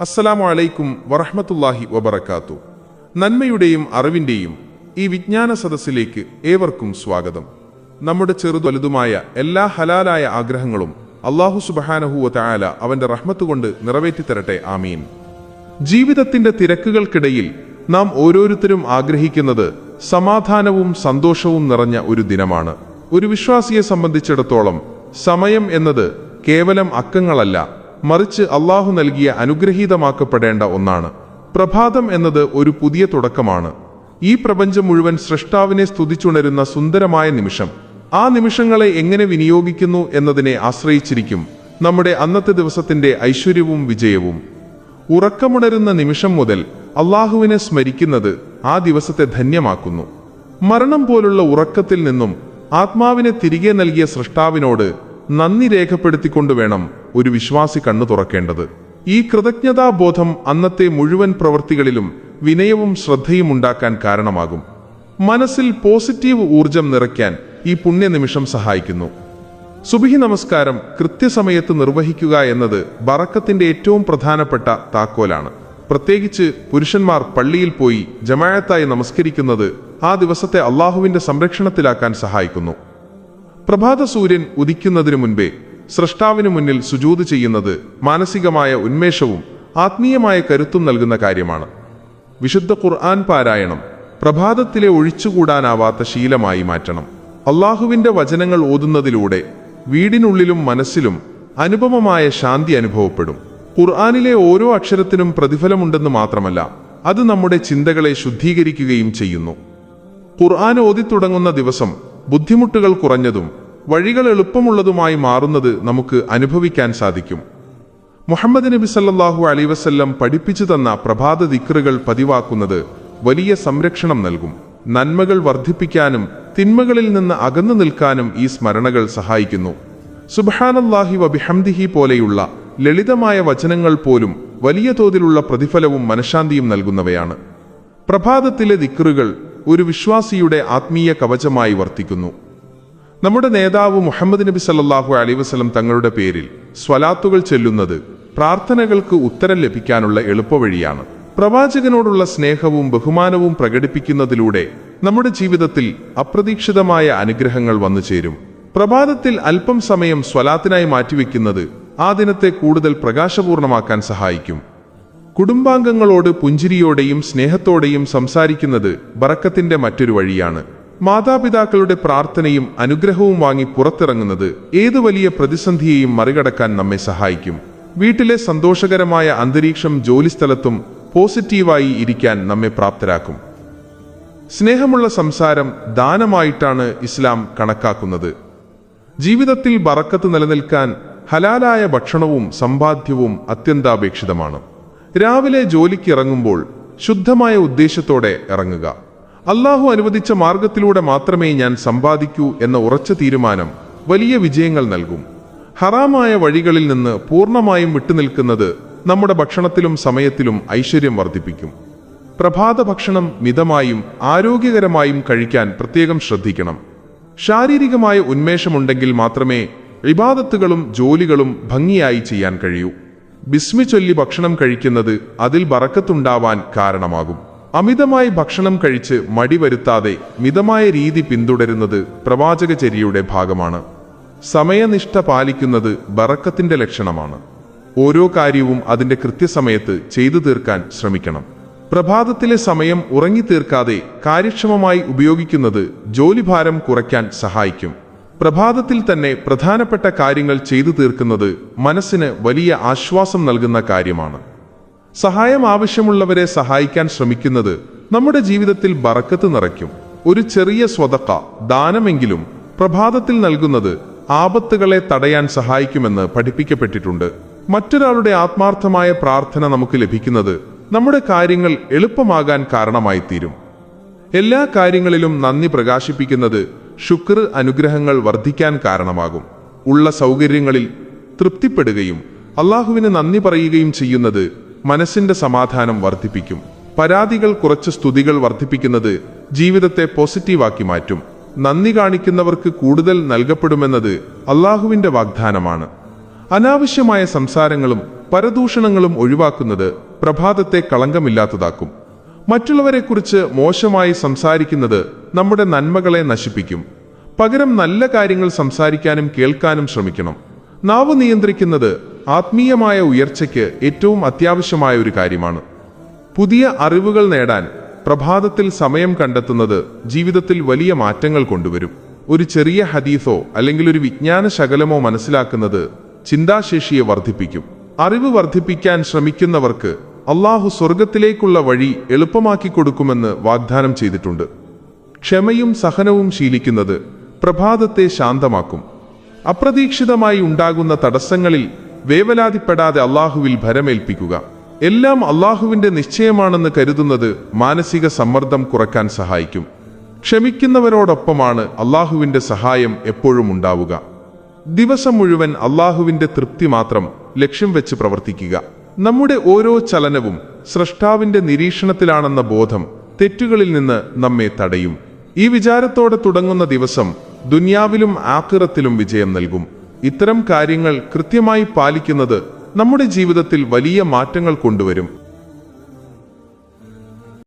അസ്സലാമു അലൈക്കും വറഹമത്തല്ലാഹി വബർക്കാത്തു നന്മയുടെയും അറിവിന്റെയും ഈ വിജ്ഞാന സദസ്സിലേക്ക് ഏവർക്കും സ്വാഗതം. നമ്മുടെ ചെറുതു വലുതുമായ എല്ലാ ഹലാലായ ആഗ്രഹങ്ങളും അള്ളാഹു സുബഹാനഹുവ തആല അവന്റെ റഹ്മത്ത് കൊണ്ട് നിറവേറ്റിത്തരട്ടെ ആമീൻ. ജീവിതത്തിന്റെ തിരക്കുകൾക്കിടയിൽ നാം ഓരോരുത്തരും ആഗ്രഹിക്കുന്നത് സമാധാനവും സന്തോഷവും നിറഞ്ഞ ഒരു ദിനമാണ്. ഒരു വിശ്വാസിയെ സംബന്ധിച്ചിടത്തോളം സമയം എന്നത് കേവലം അക്കങ്ങളല്ല മറിച്ച് അള്ളാഹു നൽകിയ അനുഗ്രഹീതമാക്കപ്പെടേണ്ട ഒന്നാണ്. പ്രഭാതം എന്നത് ഒരു പുതിയ തുടക്കമാണ്. ഈ പ്രപഞ്ചം മുഴുവൻ സൃഷ്ടാവിനെ സ്തുതിച്ചുണരുന്ന സുന്ദരമായ നിമിഷം. ആ നിമിഷങ്ങളെ എങ്ങനെ വിനിയോഗിക്കുന്നു എന്നതിനെ ആശ്രയിച്ചിരിക്കും നമ്മുടെ അന്നത്തെ ദിവസത്തിന്റെ ഐശ്വര്യവും വിജയവും. ഉറക്കമുണരുന്ന നിമിഷം മുതൽ അള്ളാഹുവിനെ സ്മരിക്കുന്നത് ആ ദിവസത്തെ ധന്യമാക്കുന്നു. മരണം പോലുള്ള ഉറക്കത്തിൽ നിന്നും ആത്മാവിനെ തിരികെ നൽകിയ സൃഷ്ടാവിനോട് നന്ദി രേഖപ്പെടുത്തിക്കൊണ്ട് വേണം ഒരു വിശ്വാസി കണ്ണു തുറക്കേണ്ടത്. ഈ കൃതജ്ഞതാബോധം അന്നത്തെ മുഴുവൻ പ്രവൃത്തികളിലും വിനയവും ശ്രദ്ധയും ഉണ്ടാക്കാൻ കാരണമാകും. മനസ്സിൽ പോസിറ്റീവ് ഊർജം നിറയ്ക്കാൻ ഈ പുണ്യനിമിഷം സഹായിക്കുന്നു. സുബിഹി നമസ്കാരം കൃത്യസമയത്ത് നിർവഹിക്കുക എന്നത് ബറക്കത്തിന്റെ ഏറ്റവും പ്രധാനപ്പെട്ട താക്കോലാണ്. പ്രത്യേകിച്ച് പുരുഷന്മാർ പള്ളിയിൽ പോയി ജമായത്തായി നമസ്കരിക്കുന്നത് ആ ദിവസത്തെ അള്ളാഹുവിന്റെ സംരക്ഷണത്തിലാക്കാൻ സഹായിക്കുന്നു. പ്രഭാത സൂര്യൻ ഉദിക്കുന്നതിനു മുൻപേ സൃഷ്ടാവിനു മുന്നിൽ സുജൂത് ചെയ്യുന്നത് മാനസികമായ ഉന്മേഷവും ആത്മീയമായ കരുത്തും നൽകുന്ന കാര്യമാണ്. വിശുദ്ധ ഖുർആൻ പാരായണം പ്രഭാതത്തിലെ ഒഴിച്ചുകൂടാനാവാത്ത ശീലമായി മാറ്റണം. അള്ളാഹുവിന്റെ വചനങ്ങൾ ഓതുന്നതിലൂടെ വീടിനുള്ളിലും മനസ്സിലും അനുപമമായ ശാന്തി അനുഭവപ്പെടും. ഖുർആാനിലെ ഓരോ അക്ഷരത്തിനും പ്രതിഫലമുണ്ടെന്ന് മാത്രമല്ല അത് നമ്മുടെ ചിന്തകളെ ശുദ്ധീകരിക്കുകയും ചെയ്യുന്നു. ഖുർആൻ ഓതിത്തുടങ്ങുന്ന ദിവസം ബുദ്ധിമുട്ടുകൾ കുറഞ്ഞതും വഴികൾ എളുപ്പമുള്ളതുമായി മാറുന്നത് നമുക്ക് അനുഭവിക്കാൻ സാധിക്കും. മുഹമ്മദ് നബി സല്ലാഹു അലൈ വസ്ല്ലം പഠിപ്പിച്ചു തന്ന പ്രഭാത ദിക്റുകൾ പതിവാക്കുന്നത് വലിയ സംരക്ഷണം നൽകും. നന്മകൾ വർദ്ധിപ്പിക്കാനും തിന്മകളിൽ നിന്ന് അകന്നു നിൽക്കാനും ഈ സ്മരണകൾ സഹായിക്കുന്നു. സുബ്ഹാനല്ലാഹി വബിഹംദിഹി പോലെയുള്ള ലളിതമായ വചനങ്ങൾ പോലും വലിയ തോതിലുള്ള പ്രതിഫലവും മനഃശാന്തിയും നൽകുന്നവയാണ്. പ്രഭാതത്തിലെ ദിക്റുകൾ ഒരു വിശ്വാസിയുടെ ആത്മീയ കവചമായി വർത്തിക്കുന്നു. നമ്മുടെ നേതാവ് മുഹമ്മദ് നബി സല്ലാഹു അലൈഹി വസ്ലം തങ്ങളുടെ പേരിൽ സ്വലാത്തുകൾ ചെല്ലുന്നത് പ്രാർത്ഥനകൾക്ക് ഉത്തരം ലഭിക്കാനുള്ള എളുപ്പവഴിയാണ്. പ്രവാചകനോടുള്ള സ്നേഹവും ബഹുമാനവും പ്രകടിപ്പിക്കുന്നതിലൂടെ നമ്മുടെ ജീവിതത്തിൽ അപ്രതീക്ഷിതമായ അനുഗ്രഹങ്ങൾ വന്നു ചേരും. പ്രഭാതത്തിൽ അല്പം സമയം സ്വലാത്തിനായി മാറ്റിവെക്കുന്നത് ആ ദിനത്തെ കൂടുതൽ പ്രകാശപൂർണമാക്കാൻ സഹായിക്കും. കുടുംബാംഗങ്ങളോട് പുഞ്ചിരിയോടെയും സ്നേഹത്തോടെയും സംസാരിക്കുന്നത് ബറക്കത്തിന്റെ മറ്റൊരു വഴിയാണ്. മാതാപിതാക്കളുടെ പ്രാർത്ഥനയും അനുഗ്രഹവും വാങ്ങി പുറത്തിറങ്ങുന്നത് ഏതു വലിയ പ്രതിസന്ധിയെയും മറികടക്കാൻ നമ്മെ സഹായിക്കും. വീട്ടിലെ സന്തോഷകരമായ അന്തരീക്ഷം ജോലിസ്ഥലത്തും പോസിറ്റീവായി ഇരിക്കാൻ നമ്മെ പ്രാപ്തരാക്കും. സ്നേഹമുള്ള സംസാരം ദാനമായിട്ടാണ് ഇസ്ലാം കണക്കാക്കുന്നത്. ജീവിതത്തിൽ ബറക്കത്ത് നിലനിൽക്കാൻ ഹലാലായ ഭക്ഷണവും സമ്പാദ്യവും അത്യന്താപേക്ഷിതമാണ്. രാവിലെ ജോലിക്ക് ഇറങ്ങുമ്പോൾ ശുദ്ധമായ ഉദ്ദേശത്തോടെ ഇറങ്ങുക. അള്ളാഹു അനുവദിച്ച മാർഗത്തിലൂടെ മാത്രമേ ഞാൻ സമ്പാദിക്കൂ എന്ന ഉറച്ച തീരുമാനം വലിയ വിജയങ്ങൾ നൽകും. ഹറാമായ വഴികളിൽ നിന്ന് പൂർണമായും വിട്ടുനിൽക്കുന്നത് നമ്മുടെ ഭക്ഷണത്തിലും സമയത്തിലും ഐശ്വര്യം വർദ്ധിപ്പിക്കും. പ്രഭാത ഭക്ഷണം മിതമായും ആരോഗ്യകരമായും കഴിക്കാൻ പ്രത്യേകം ശ്രദ്ധിക്കണം. ശാരീരികമായ ഉന്മേഷമുണ്ടെങ്കിൽ മാത്രമേ ഇബാദത്തുകളും ജോലികളും ഭംഗിയായി ചെയ്യാൻ കഴിയൂ. ബിസ്മി ചൊല്ലി ഭക്ഷണം കഴിക്കുന്നത് അതിൽ ബറക്കത്തുണ്ടാവാൻ കാരണമാകും. അമിതമായി ഭക്ഷണം കഴിച്ച് മടി വരുത്താതെ മിതമായ രീതി പിന്തുടരുന്നത് പ്രവാചകചര്യയുടെ ഭാഗമാണ്. സമയനിഷ്ഠ പാലിക്കുന്നത് ബറക്കത്തിന്റെ ലക്ഷണമാണ്. ഓരോ കാര്യവും അതിന്റെ കൃത്യസമയത്ത് ചെയ്തു തീർക്കാൻ ശ്രമിക്കണം. പ്രഭാതത്തിലെ സമയം ഉറങ്ങി തീർക്കാതെ കാര്യക്ഷമമായി ഉപയോഗിക്കുന്നത് ജോലിഭാരം കുറയ്ക്കാൻ സഹായിക്കും. പ്രഭാതത്തിൽ തന്നെ പ്രധാനപ്പെട്ട കാര്യങ്ങൾ ചെയ്തു തീർക്കുന്നത് മനസ്സിന് വലിയ ആശ്വാസം നൽകുന്ന കാര്യമാണ്. സഹായം ആവശ്യമുള്ളവരെ സഹായിക്കാൻ ശ്രമിക്കുന്നത് നമ്മുടെ ജീവിതത്തിൽ ബറക്കത്ത് നിറയ്ക്കും. ഒരു ചെറിയ സ്വതക്ക ദാനമെങ്കിലും പ്രഭാതത്തിൽ നൽകുന്നത് ആപത്തുകളെ തടയാൻ സഹായിക്കുമെന്ന് പഠിപ്പിക്കപ്പെട്ടിട്ടുണ്ട്. മറ്റൊരാളുടെ ആത്മാർത്ഥമായ പ്രാർത്ഥന നമുക്ക് ലഭിക്കുന്നത് നമ്മുടെ കാര്യങ്ങൾ എളുപ്പമാകാൻ കാരണമായി തീരും എല്ലാ കാര്യങ്ങളിലും നന്ദി പ്രകാശിപ്പിക്കുന്നത് ശുക്ർ അനുഗ്രഹങ്ങൾ വർദ്ധിക്കാൻ കാരണമാകും. ഉള്ള സൗകര്യങ്ങളിൽ തൃപ്തിപ്പെടുകയും അള്ളാഹുവിന് നന്ദി പറയുകയും ചെയ്യുന്നത് മനസ്സിന്റെ സമാധാനം വർദ്ധിപ്പിക്കും. പരാതികൾ കുറച്ച് സ്തുതികൾ വർദ്ധിപ്പിക്കുന്നത് ജീവിതത്തെ പോസിറ്റീവാക്കി മാറ്റും. നന്ദി കാണിക്കുന്നവർക്ക് കൂടുതൽ നൽകപ്പെടുമെന്നത് അള്ളാഹുവിന്റെ വാഗ്ദാനമാണ്. അനാവശ്യമായ സംസാരങ്ങളും പരദൂഷണങ്ങളും ഒഴിവാക്കുന്നത് പ്രഭാതത്തെ കളങ്കമില്ലാത്തതാക്കും. മറ്റുള്ളവരെക്കുറിച്ച് മോശമായി സംസാരിക്കുന്നത് നമ്മുടെ നന്മകളെ നശിപ്പിക്കും. പകരം നല്ല കാര്യങ്ങൾ സംസാരിക്കാനും കേൾക്കാനും ശ്രമിക്കണം. നാവ് നിയന്ത്രിക്കുന്നത് ആത്മീയമായ ഉയർച്ചയ്ക്ക് ഏറ്റവും അത്യാവശ്യമായ ഒരു കാര്യമാണ്. പുതിയ അറിവുകൾ നേടാൻ പ്രഭാതത്തിൽ സമയം കണ്ടെത്തുന്നത് ജീവിതത്തിൽ വലിയ മാറ്റങ്ങൾ കൊണ്ടുവരും. ഒരു ചെറിയ ഹദീസോ അല്ലെങ്കിൽ ഒരു വിജ്ഞാന ശകലമോ മനസ്സിലാക്കുന്നത് ചിന്താശേഷിയെ വർദ്ധിപ്പിക്കും. അറിവ് വർദ്ധിപ്പിക്കാൻ ശ്രമിക്കുന്നവർക്ക് അള്ളാഹു സ്വർഗത്തിലേക്കുള്ള വഴി എളുപ്പമാക്കി കൊടുക്കുമെന്ന് വാഗ്ദാനം ചെയ്തിട്ടുണ്ട്. ക്ഷമയും സഹനവും ശീലിക്കുന്നത് പ്രഭാതത്തെ ശാന്തമാക്കും. അപ്രതീക്ഷിതമായി ഉണ്ടാകുന്ന തടസ്സങ്ങളിൽ വേവലാതിപ്പെടാതെ അള്ളാഹുവിൽ ഭരമേൽപ്പിക്കുക. എല്ലാം അള്ളാഹുവിന്റെ നിശ്ചയമാണെന്ന് കരുതുന്നത് മാനസിക സമ്മർദ്ദം കുറയ്ക്കാൻ സഹായിക്കും. ക്ഷമിക്കുന്നവരോടൊപ്പമാണ് അള്ളാഹുവിന്റെ സഹായം എപ്പോഴും ഉണ്ടാവുക. ദിവസം മുഴുവൻ അള്ളാഹുവിന്റെ തൃപ്തി മാത്രം ലക്ഷ്യം വെച്ച് പ്രവർത്തിക്കുക. നമ്മുടെ ഓരോ ചലനവും സ്രഷ്ടാവിന്റെ നിരീക്ഷണത്തിലാണെന്ന ബോധം തെറ്റുകളിൽ നിന്ന് നമ്മെ തടയും. ഈ വിചാരത്തോടെ തുടങ്ങുന്ന ദിവസം ദുനിയാവിലും ആക്കിറത്തിലും വിജയം നൽകും. ഇത്തരം കാര്യങ്ങൾ കൃത്യമായി പാലിക്കുന്നത് നമ്മുടെ ജീവിതത്തിൽ വലിയ മാറ്റങ്ങൾ കൊണ്ടുവരും.